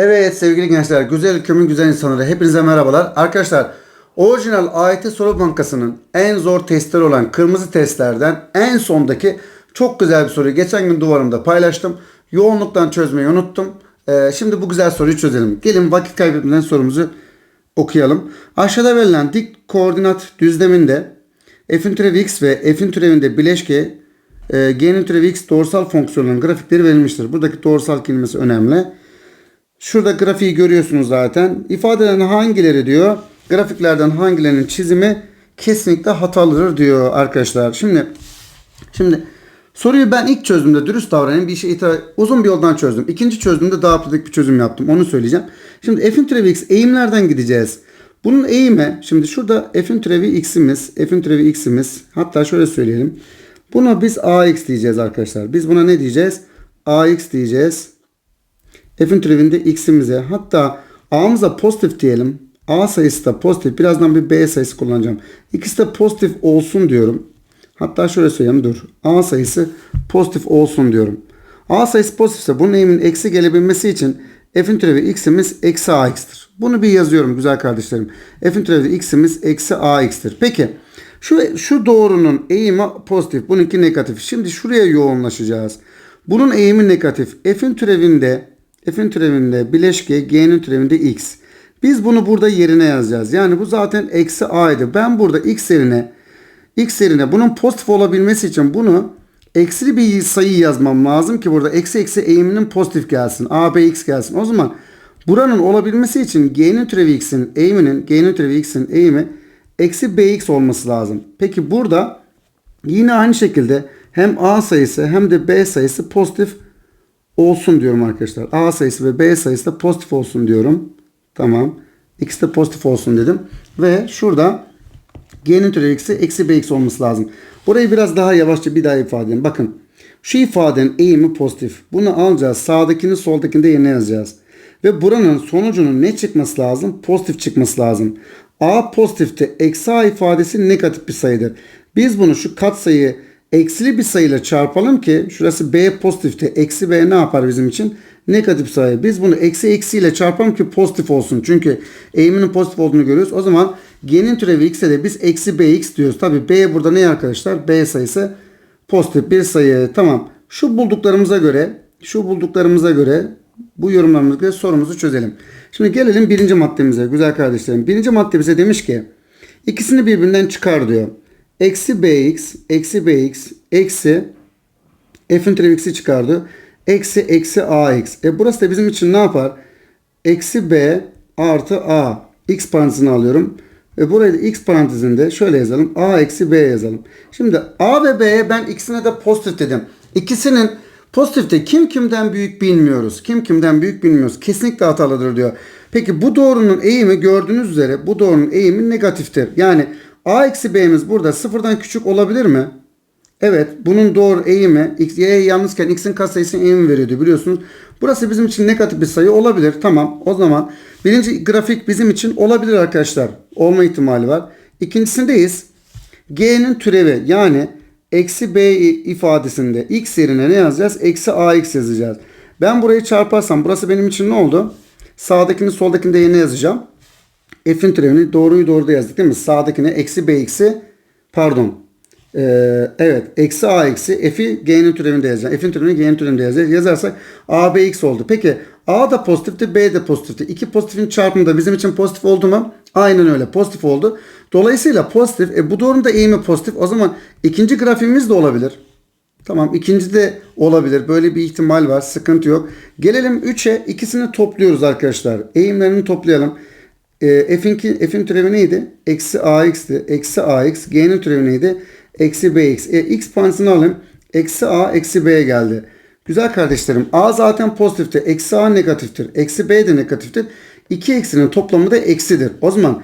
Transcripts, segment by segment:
Evet sevgili gençler, güzel ülkemin güzel insanları hepinize merhabalar. Arkadaşlar orijinal AYT soru bankasının en zor testleri olan kırmızı testlerden en sondaki çok güzel bir soruyu geçen gün duvarımda paylaştım. Yoğunluktan çözmeyi unuttum. Ee, şimdi bu güzel soruyu çözelim. Gelin vakit kaybetmeden sorumuzu okuyalım. Aşağıda verilen dik koordinat düzleminde f'in türevi x ve f'in türevinde bileşke e, g'nin türevi x doğrusal fonksiyonların grafikleri verilmiştir. Buradaki doğrusal kelimesi önemli. Şurada grafiği görüyorsunuz zaten. İfadelerin hangileri diyor. Grafiklerden hangilerinin çizimi kesinlikle hatalıdır diyor arkadaşlar. Şimdi şimdi soruyu ben ilk çözdüğümde dürüst davranayım bir şey itiraz- uzun bir yoldan çözdüm. İkinci çözdüğümde daha pratik bir çözüm yaptım. Onu söyleyeceğim. Şimdi f'in türevi x eğimlerden gideceğiz. Bunun eğimi şimdi şurada f'in türevi x'imiz, f'in türevi x'imiz. Hatta şöyle söyleyelim. Buna biz ax diyeceğiz arkadaşlar. Biz buna ne diyeceğiz? ax diyeceğiz f'in türevinde x'imize hatta a'mıza pozitif diyelim. A sayısı da pozitif. Birazdan bir B sayısı kullanacağım. İkisi de pozitif olsun diyorum. Hatta şöyle söyleyeyim dur. A sayısı pozitif olsun diyorum. A sayısı pozitifse bunun eğiminin eksi gelebilmesi için f'in türevi x'imiz eksi ax'tir. Bunu bir yazıyorum güzel kardeşlerim. F'in türevi x'imiz eksi ax'tir. Peki şu, şu doğrunun eğimi pozitif. Bununki negatif. Şimdi şuraya yoğunlaşacağız. Bunun eğimi negatif. F'in türevinde f'in türevinde bileşke g'nin türevinde x. Biz bunu burada yerine yazacağız. Yani bu zaten eksi a'ydı. Ben burada x yerine x yerine bunun pozitif olabilmesi için bunu eksili bir sayı yazmam lazım ki burada eksi eksi eğiminin pozitif gelsin. a, b, x gelsin. O zaman buranın olabilmesi için g'nin türevi x'in eğiminin g'nin türevi x'in eğimi eksi bx olması lazım. Peki burada yine aynı şekilde hem a sayısı hem de b sayısı pozitif olsun diyorum arkadaşlar. A sayısı ve B sayısı da pozitif olsun diyorum. Tamam. X de pozitif olsun dedim. Ve şurada G'nin türevi x'i eksi BX olması lazım. Burayı biraz daha yavaşça bir daha ifade edeyim. Bakın. Şu ifadenin eğimi pozitif. Bunu alacağız. Sağdakini soldakini de yerine yazacağız. Ve buranın sonucunun ne çıkması lazım? Pozitif çıkması lazım. A pozitifte eksi A ifadesi negatif bir sayıdır. Biz bunu şu katsayı eksili bir sayıyla çarpalım ki şurası B pozitifte eksi B ne yapar bizim için? Negatif sayı. Biz bunu eksi eksiyle çarpalım ki pozitif olsun. Çünkü eğiminin pozitif olduğunu görüyoruz. O zaman G'nin türevi x'e de biz eksi bx diyoruz. Tabi B burada ne arkadaşlar? B sayısı pozitif bir sayı. Tamam. Şu bulduklarımıza göre şu bulduklarımıza göre bu yorumlarımıza göre sorumuzu çözelim. Şimdi gelelim birinci maddemize güzel kardeşlerim. Birinci madde bize demiş ki ikisini birbirinden çıkar diyor. Eksi bx, eksi bx, eksi f'in türevi x'i çıkardı. Eksi eksi ax. E burası da bizim için ne yapar? Eksi b artı a. x parantezini alıyorum. Ve burayı da x parantezinde şöyle yazalım. a eksi b yazalım. Şimdi a ve b'ye ben ikisine de pozitif dedim. İkisinin pozitifte kim kimden büyük bilmiyoruz. Kim kimden büyük bilmiyoruz. Kesinlikle hatalıdır diyor. Peki bu doğrunun eğimi gördüğünüz üzere bu doğrunun eğimi negatiftir. Yani a eksi b'miz burada sıfırdan küçük olabilir mi? Evet bunun doğru eğimi x, y yalnızken x'in katsayısının eğimi veriyordu biliyorsunuz. Burası bizim için negatif bir sayı olabilir. Tamam o zaman birinci grafik bizim için olabilir arkadaşlar. Olma ihtimali var. İkincisindeyiz. G'nin türevi yani eksi b ifadesinde x yerine ne yazacağız? Eksi ax yazacağız. Ben burayı çarparsam burası benim için ne oldu? Sağdakini soldakini de yerine yazacağım. F'in türevini doğruyu doğruda yazdık değil mi? Sağdakine eksi bx'i pardon ee, evet. Eksi a eksi f'i g'nin türevinde yazacağım. F'in türevini g'nin türevinde yazacağız. Yazarsak a b x oldu. Peki a da pozitifti b de pozitifti. İki pozitifin çarpımı da bizim için pozitif oldu mu? Aynen öyle. Pozitif oldu. Dolayısıyla pozitif. E, bu doğrunun da eğimi pozitif. O zaman ikinci grafiğimiz de olabilir. Tamam ikinci de olabilir. Böyle bir ihtimal var. Sıkıntı yok. Gelelim 3'e. ikisini topluyoruz arkadaşlar. Eğimlerini toplayalım. E, f'in, f'in türevi neydi? Eksi ax'ti. Eksi ax. G'nin türevi neydi? Eksi bx. E, x parantezini alayım. Eksi a eksi b geldi. Güzel kardeşlerim. A zaten pozitiftir. Eksi a negatiftir. Eksi b de negatiftir. İki eksinin toplamı da eksidir. O zaman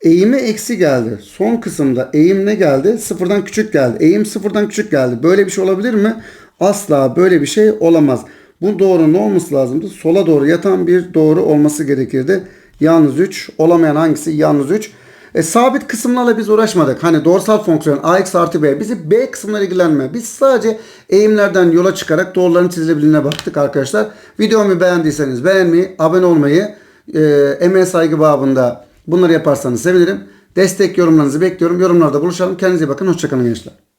eğimi eksi geldi. Son kısımda eğim ne geldi? Sıfırdan küçük geldi. Eğim sıfırdan küçük geldi. Böyle bir şey olabilir mi? Asla böyle bir şey olamaz. Bu doğru ne olması lazımdı? Sola doğru yatan bir doğru olması gerekirdi. Yalnız 3. Olamayan hangisi? Yalnız 3. E, sabit kısımlarla biz uğraşmadık. Hani dorsal fonksiyon AX artı B. Bizi B kısımları ilgilenmiyor. Biz sadece eğimlerden yola çıkarak doğruların çizilebildiğine baktık arkadaşlar. Videomu beğendiyseniz beğenmeyi, abone olmayı, e, emeğe saygı babında bunları yaparsanız sevinirim. Destek yorumlarınızı bekliyorum. Yorumlarda buluşalım. Kendinize bakın. Hoşçakalın gençler.